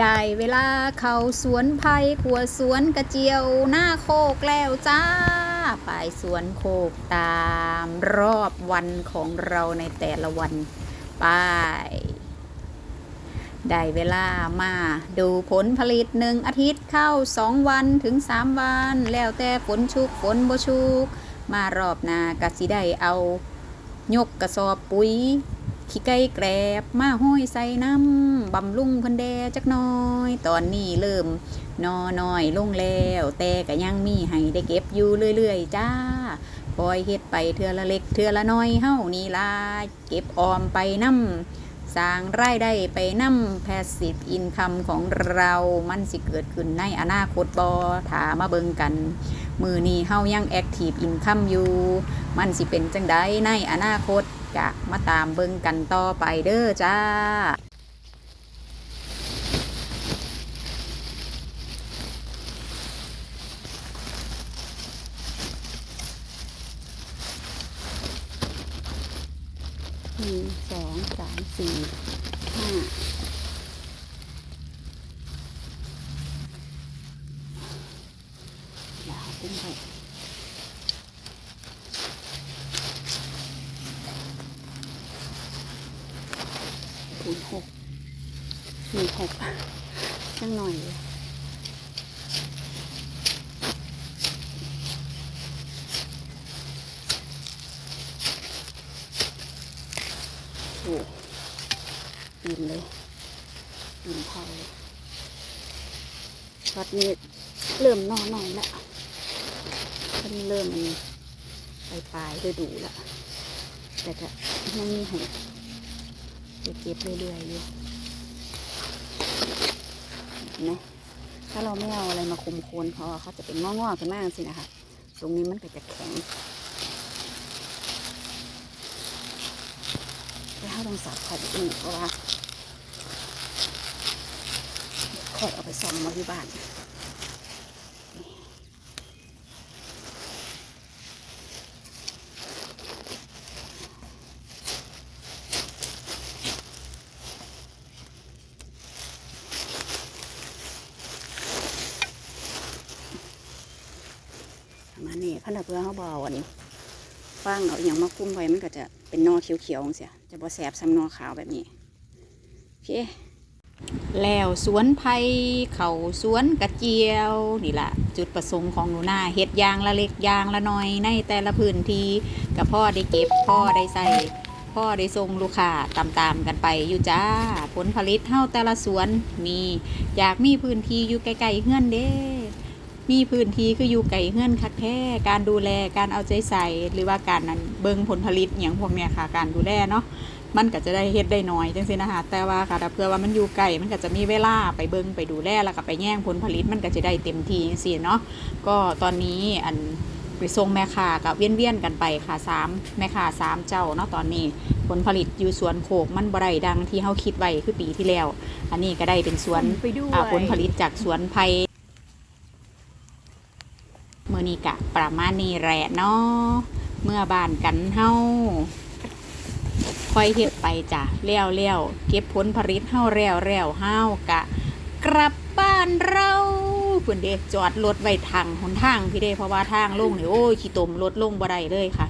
ได้เวลาเขาสวนไผ่ขัวสวนกระเจียวหน้าโคกแล้วจ้าไปสวนโคกตามรอบวันของเราในแต่ละวันไปได้เวลามาดูผลผลิตหนึ่งอาทิตย์เข้าสองวันถึงสามวัน แล้วแต่ฝนชุกฝนบ่ชุก มารอบนากะสิได้เอา ยกกระสอบปุ๋ย ขี้ไก่แกรบมาห้อยใส่น้ำบำรุงเพันแดจักน้อย ตอนนี้เริ่มนอน้อยลงแล้ว แต่ก็ยังมีให้ได้เก็บอยู่เรื่อยๆจ้าปล่อยเฮ็ดไปเทือละเล็กเทือละน้อยเฮ้านี่ล่ะเก็บออมไปน้ำ สร้างรายได้ไปน้ำแพสซีฟอินคัมของเรามันสิเกิดขึ้นในอนาคตบอถามาเบิงกัน มือนี้เฮายังแอคทีฟอินคัมอยู่ มันสิเป็นจังไดในอนาคตกะมาตามเบิงกันต่อไปเด้อจ้า หนึ่งสองสามสี่ห้าเดี๋ยวเอากุ้งไปถึงหกมีหกจังหน่อยเลยโอ้ ปีนเลยปีนเท่าเลยตอนนี้เริ่มนอนหน่อยแล้วมันเริ่มมันปลายปลายฤดูแล้วแต่ก็ยังมีให้เก็บเรื่อยๆอยู่เห็นไหมถ้าเราไม่เอาอะไรมาคุมโคนเขาอะเขาจะเป็นงอๆขึ้นมาสินะคะ ตรงนี้มันก็จะแข็งแต่ถ้าต้องสับขอบอีกเพราะว่าคอยเอาไปส่องมาที่บ้านมาณนี้พันธุ์เพื่อเขาบอกวันฟางเอาอหย่างมาคุ้มไว้มันก็จะเป็นนอเขียวๆเสีย จะบ่แสบซ้ำนอขาวแบบนี้โอเคแล้วสวนไผ่เขาสวนกระเจียวนี่แหละจุดประสงค์ของหนูนาเฮ็ดยางละเล็กยางละน้อยในแต่ละพื้นที่กับพ่อได้เก็บพ่อได้ใส่พ่อได้ส่งลูกค้าตามๆกันไปอยู่จ้า ผลผลิตเท่าแต่ละสวนมีอยากมีพื้นที่อยู่ใกล้ๆเฮือนเด้ มีพื้นที่คืออยู่ไก่เฮือนคักแท้การดูแลการเอาใจใส่หรือว่าการนั้นเบิ่งผลผลิตอย่างพวกเนี้ยค่ะ การดูแลเนาะมันก็จะได้เฮ็ดได้น้อยจังซี่นะคะแต่ว่าค่ะถ้าเพื่อว่ามันอยู่ไกลมันก็จะมีเวลาไปเบิ่งไปดูแลแล้วก็ไปแย่งผลผลิตมันก็จะได้เต็มที่จังซี่เนาะก็ตอนนี้อันไปส่งแม่ค้ากับเวียนเวียนๆกันไปค่ะสามแม่ค้าสามเจ้าเนาะตอนนี้ผลผลิตอยู่สวนโขกมันบ่ได้ดังที่เฮาคิดไว้คือปีที่แล้ว อันนี้ก็ได้เป็นสวนไปด้วยอ่าผลผลิตจากสวนไผ่ มื่อนี้กะประมาณนี้แหละเนาะเมื่อบานกันเฮาค่อยเฮ็ดไปจ้ะเลี้ยวเลี้ยวเก็บผลผลิตเฮาเล้วเล้วเฮากะ กลับบ้านเราเพิ่นเดจอดรถไว้ทางหนทางพี่เดเพราะว่าทางลงเนี่โอ้ยขี้ตมรถลงบ่ได้เลยค่ะ